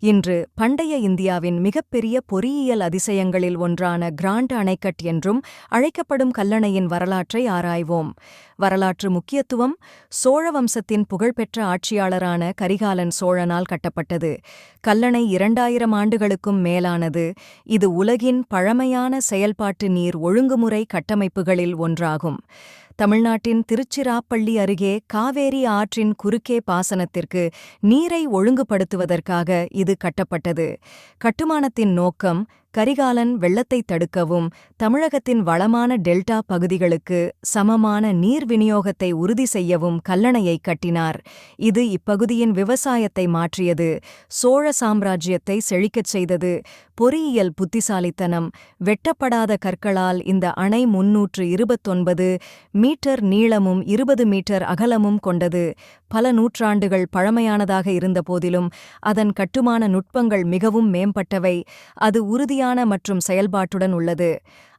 இன்று பண்டைய இந்தியாவின் மிகப்பெரிய பொறியியல் அதிசயங்களில் ஒன்றான கிராண்ட் அணைக்கட் என்றும் அழைக்கப்படும் கல்லணையின் வரலாற்றை ஆராய்வோம். வரலாற்று முக்கியத்துவம் சோழ வம்சத்தின் புகழ்பெற்ற ஆட்சியாளரான கரிகாலன் சோழனால் கட்டப்பட்டது. கல்லணை இரண்டாயிரம் ஆண்டுகளுக்கும் மேலானது இது உலகின் பழமையான செயல்பாட்டு நீர் ஒழுங்குமுறை கட்டமைப்புகளில் ஒன்றாகும். தமிழ்நாட்டின் திருச்சிராப்பள்ளி அருகே காவேரி ஆற்றின் குறுக்கே பாசனத்திற்கு நீரை ஒழுங்குபடுத்துவதற்காக இது கட்டப்பட்டது. கட்டுமானத்தின் நோக்கம் கரிகாலன் வெள்ளத்தை தடுக்கவும் தமிழகத்தின் வளமான டெல்டா பகுதிகளுக்கு சமமான நீர் விநியோகத்தை உறுதி செய்யவும் கல்லணையை கட்டினார். இது இப்பகுதியின் விவசாயத்தை மாற்றியது. சோழ சாம்ராஜ்யத்தை செழிக்கச் செய்தது. பொறியியல் புத்திசாலித்தனம். வெட்டப்படாத கற்களால் இந்த அணை முன்னூற்று இருபத்தொன்பது மீட்டர் நீளமும் இருபது மீட்டர் அகலமும் கொண்டது. பல நூற்றாண்டுகள் பழமையானதாக இருந்தபோதிலும் அதன் கட்டுமான நுட்பங்கள் மிகவும் மேம்பட்டவை. அது உறுதியான மற்றும் செயல்பாட்டுடன் உள்ளது.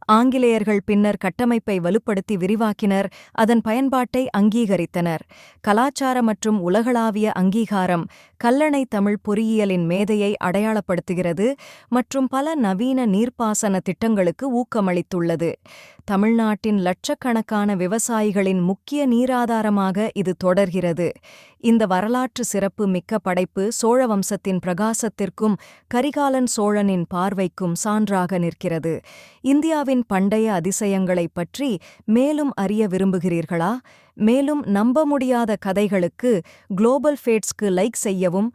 ஆங்கிலேயர்கள் பின்னர் கட்டமைப்பை வலுப்படுத்தி விரிவாக்கினர் அதன் பயன்பாட்டை அங்கீகரித்தனர். கலாச்சார மற்றும் உலகளாவிய அங்கீகாரம் கல்லணை தமிழ் பொறியியலின் மேதையை அடையாளப்படுத்துகிறது மற்றும் பல நவீன நீர்ப்பாசன திட்டங்களுக்கு ஊக்கமளித்துள்ளது. தமிழ்நாட்டின் லட்சக்கணக்கான விவசாயிகளின் முக்கிய நீராதாரமாக இது தொடர்கிறது. இந்த வரலாற்று சிறப்பு மிக்க படைப்பு சோழ வம்சத்தின் பிரகாசத்திற்கும் கரிகாலன் சோழனின் பார்வைக்கும் சான்றாக நிற்கிறது. இந்தியாவின் பண்டைய அதிசயங்களைப் பற்றி மேலும் அறிய விரும்புகிறீர்களா? மேலும் நம்ப முடியாத கதைகளுக்கு குளோபல் ஃபேட்ஸ்க்கு லைக் செய்யவும்